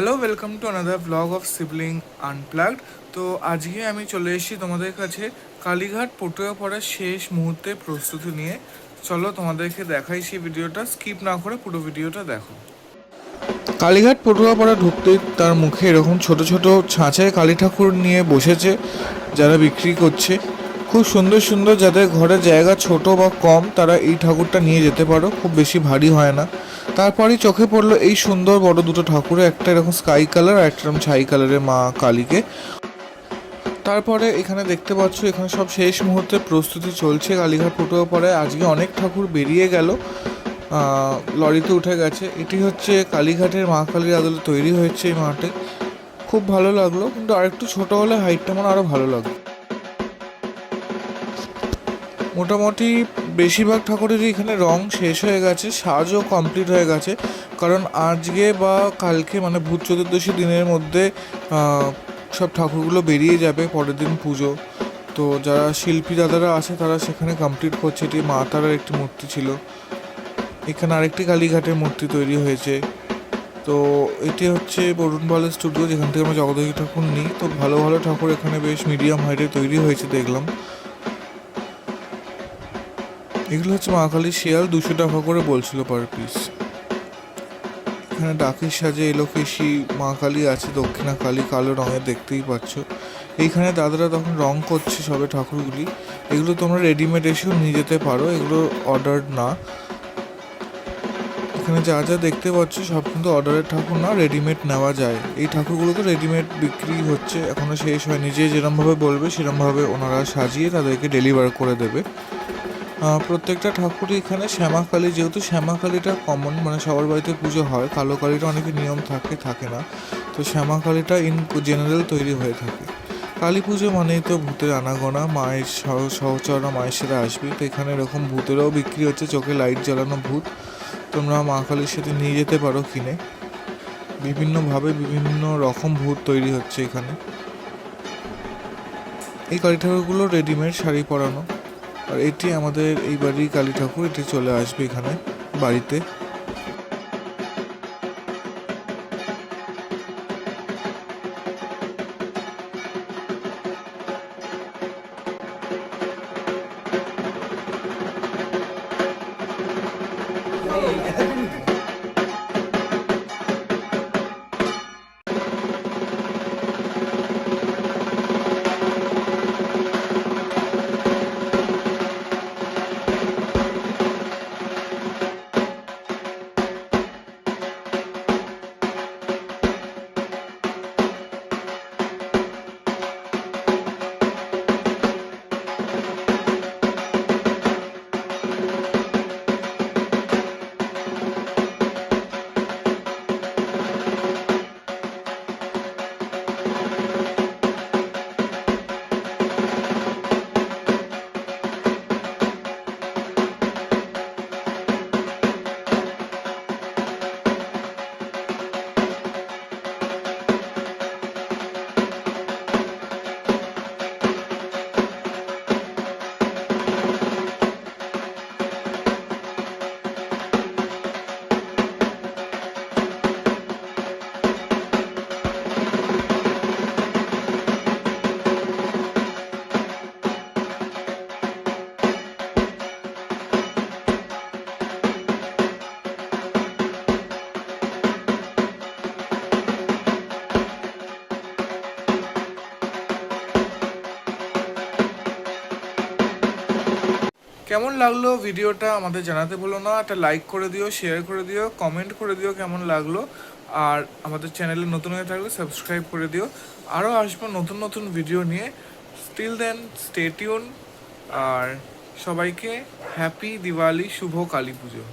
Hello welcome to another blog of sibling unplugged তো আজকে আমি চলে এসেছি তোমাদের কাছে কালীঘাট পটুয়া পড়ার শেষ মুহূর্তে প্রস্তুতি নিয়ে। চলো তোমাদেরকে দেখাই সেই ভিডিওটা স্কিপ না করে পুরো ভিডিওটা দেখো। কালীঘাট পটুয়াপাড়া ঢুকতেই তার মুখে এরকম ছোট ছোট ছাঁচায় কালী ঠাকুর নিয়ে বসেছে, যারা বিক্রি করছে। খুব সুন্দর সুন্দর যাদের ঘরে জায়গা ছোট বা কম, তারা এই ঠাকুরটা নিয়ে যেতে পারো। খুব বেশি ভারী হয় না। তারপরেই চোখে পড়ল এই সুন্দর বড় দুটো ঠাকুরে, একটা এরকম স্কাই কালার আর একটা এরকম ছাই কালারের মা কালীকে। তারপরে এখানে দেখতে পাচ্ছ, এখানে সব শেষ মুহূর্তে প্রস্তুতি চলছে। কালীঘাট পটুয়া পরে আজকে অনেক ঠাকুর বেরিয়ে গেল। লরিতে উঠে গেছে। এটি হচ্ছে কালীঘাটের মা কালীর আদলে তৈরি হয়েছে এই মাঠে। খুব ভালো লাগল। কিন্তু আরেকটু ছোট হলে হাইটটা মনে আরও ভালো লাগল মোটামুটি বেশিরভাগ ঠাকুরেরই এখানে রং শেষ হয়ে গেছে, সাজও কমপ্লিট হয়ে গেছে। কারণ আজকে বা কালকে মানে ভূত চতুর্দশী দিনের মধ্যে সব ঠাকুরগুলো বেরিয়ে যাবে পরের দিন পুজো। তো যারা শিল্পী দাদারা আছে, তারা সেখানে কমপ্লিট করছে। এটি মা তারার একটি মূর্তি ছিল। এখানে আরেকটি কালীঘাটের মূর্তি তৈরি হয়েছে। তো এটি হচ্ছে বরুণবালা স্টুডিও যেখান থেকে আমরা জগদ্ধাত্রী ঠাকুর নিই। তো ভালো ভালো ঠাকুর এখানে বেশ মিডিয়াম হাইটে তৈরি হয়েছে, দেখলাম। এগুলো হচ্ছে মা কালীর শিয়াল, দুশো টাকা করে বলছিল পার পিস এখানে ডাকের সাজে এলোকেশি মা কালী আছে, দক্ষিণা কালী, কালো রঙের দেখতেই পাচ্ছ। এইখানে দাদারা তখন রং করছে সবে ঠাকুরগুলি। এগুলো তোমরা রেডিমেড এসেও নিয়ে যেতে পারো, এগুলো অর্ডার না। এখানে যা যা দেখতে পাচ্ছ সব কিন্তু অর্ডারের ঠাকুর না রেডিমেড নেওয়া যায়। এই ঠাকুরগুলো তো রেডিমেড বিক্রি হচ্ছে, এখনও শেষ হয়নি। যে যেরমভাবে বলবে সেরমভাবে ওনারা সাজিয়ে তাদেরকে ডেলিভার করে দেবে। প্রত্যেকটা ঠাকুরই এখানে শ্যামাকালী, যেহেতু শ্যামাকালীটা কমন মানে সবার বাড়িতে পুজো হয় কালো কালীটা অনেকে নিয়ম থাকে থাকে না। তো শ্যামাকালীটা ইন জেনারেল তৈরি হয়ে থাকে। কালী পুজো মানেই তো ভূতের আনাগোনা, মায়ের সহ সহচররা মায়ের সাথে আসবে। তো এখানে এরকম ভূতেরও বিক্রি হচ্ছে, চোখে লাইট জ্বালানো ভূত। তোমরা মা কালীর সাথে নিয়ে যেতে পারো কিনে। বিভিন্নভাবে বিভিন্ন রকম ভূত তৈরি হচ্ছে এখানে। এই কালী ঠাকুরগুলো রেডিমেড শাড়ি পরানো। আর এটি আমাদের এই বাড়ির কালী ঠাকুর এটি চলে আসবে এখানে বাড়িতে। কেমন লাগল ভিডিওটা আমাদের জানাতে বলো না, একটা লাইক করে দিও শেয়ার করে দিও কমেন্ট করে দিও কেমন লাগল। আর আমাদের চ্যানেলে নতুন হয়ে থাকলে সাবস্ক্রাইব করে দিও। আরও আসব নতুন নতুন ভিডিও নিয়ে। স্টিল দেন স্টেটিউন আর সবাইকে হ্যাপি দিওয়ালি শুভ কালী পুজো।